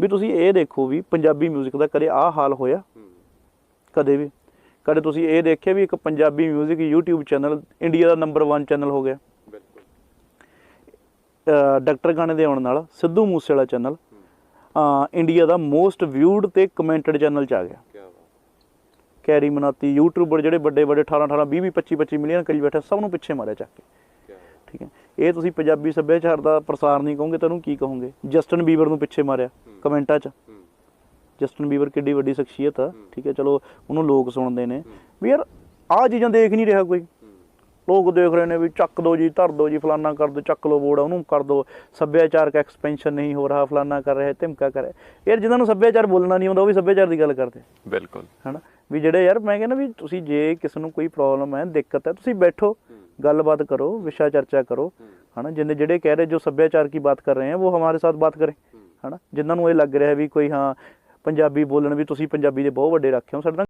ਵੀ ਤੁਸੀਂ ਇਹ ਦੇਖੋ ਵੀ ਪੰਜਾਬੀ 뮤직 ਦਾ ਕਦੇ ਆਹ ਹਾਲ ਹੋਇਆ ਕਦੇ ਵੀ ਕਦੇ ਤੁਸੀਂ ਇਹ ਦੇਖਿਆ ਵੀ ਇੱਕ ਪੰਜਾਬੀ 뮤직 YouTube ਚੈਨਲ ਇੰਡੀਆ ਦਾ ਨੰਬਰ 1 ਚੈਨਲ ਹੋ ਗਿਆ ਬਿਲਕੁਲ ਅਹ ਡਾਕਟਰ ਗਾਣੇ ਦੇ ਆਉਣ ਨਾਲ ਸਿੱਧੂ ਮੂਸੇ ਵਾਲਾ ਚੈਨਲ ਇੰਡੀਆ ਦਾ ਮੋਸਟ ਵਿਊਡ ਤੇ ਕਮੈਂਟਡ ਚੈਨਲ ਚ ਆ ਗਿਆ ਕੀ ਬਾਤ ਕੈਰੀ ਮਨਾਤੀ ਯੂਟਿਊਬਰ ਜਿਹੜੇ ਵੱਡੇ ਵੱਡੇ 18 18 20 20 25 25 ਮਿਲੀਅਨ ਕਰੀ ਬੈਠੇ ਸਭ ਨੂੰ ਪਿੱਛੇ ਮਾਰਿਆ ਚੱਕ ਕੇ ਕੀ ਬਾਤ ਠੀਕ ਹੈ। ਇਹ ਤੁਸੀਂ ਪੰਜਾਬੀ ਸੱਭਿਆਚਾਰ ਦਾ ਪ੍ਰਸਾਰ ਨਹੀਂ ਕਹੋਗੇ ਤਾਂ ਉਹਨੂੰ ਕੀ ਕਹੋਗੇ? ਜਸਟਨ ਬੀਬਰ ਨੂੰ ਪਿੱਛੇ ਮਾਰਿਆ ਕਮੈਂਟਾਂ 'ਚ। ਜਸਟਨ ਬੀਬਰ ਕਿੱਡੀ ਵੱਡੀ ਸ਼ਖਸੀਅਤ ਆ ਠੀਕ ਹੈ ਚਲੋ ਉਹਨੂੰ ਲੋਕ ਸੁਣਦੇ ਨੇ। ਵੀ ਯਾਰ ਆਹ ਚੀਜ਼ਾਂ ਦੇਖ ਨਹੀਂ ਰਿਹਾ ਕੋਈ। ਲੋਕ ਦੇਖ ਰਹੇ ਨੇ ਵੀ ਚੱਕ ਦੋ ਜੀ ਧਰ ਦੋ ਜੀ ਫਲਾਨਾ ਕਰ ਦੋ ਚੱਕ ਲੋ ਬੋਰਡ ਉਹਨੂੰ ਕਰ ਦੋ। ਸੱਭਿਆਚਾਰਕ ਐਕਸਪੈਂਸ਼ਨ ਨਹੀਂ ਹੋ ਰਿਹਾ ਫਲਾਨਾ ਕਰ ਰਿਹਾ ਧਮਕਾ ਕਰ ਰਿਹਾ। ਯਾਰ ਜਿਨ੍ਹਾਂ ਨੂੰ ਸੱਭਿਆਚਾਰ ਬੋਲਣਾ ਨਹੀਂ ਆਉਂਦਾ ਉਹ ਵੀ ਸੱਭਿਆਚਾਰ ਦੀ ਗੱਲ ਕਰਦੇ। ਬਿਲਕੁਲ। ਹਨਾ? ਵੀ ਜਿਹੜੇ ਯਾਰ ਮੈਂ ਕਹਿੰਦਾ ਵੀ ਤੁਸੀਂ ਜੇ ਕਿਸੇ ਨੂੰ ਕੋਈ ਪ੍ਰੋਬਲਮ ਹੈ ਦਿੱਕਤ ਹੈ ਤੁਸੀਂ ਬੈਠੋ। ਗੱਲਬਾਤ ਕਰੋ ਵਿਸ਼ਾ ਚਰਚਾ ਕਰੋ ਹਨਾ? ਜਿੰਨੇ ਜਿਹੜੇ ਕਹਿ ਰਹੇ ਜੋ ਸੱਭਿਆਚਾਰ ਕੀ ਬਾਤ ਕਰ ਰਹੇ ਹੈ ਉਹ ਹਮਾਰੇ ਸਾਥ ਬਾਤ ਕਰੇ ਹਨਾ? ਜਿਨ੍ਹਾਂ ਨੂੰ ਇਹ ਲੱਗ ਰਿਹਾ ਵੀ ਕੋਈ ਹਾਂ ਪੰਜਾਬੀ ਬੋਲਣ ਵੀ ਤੁਸੀਂ ਪੰਜਾਬੀ ਦੇ ਬਹੁਤ ਵੱਡੇ ਰੱਖੇ ਹੋ ਸਾਡੇ ਨਾਲ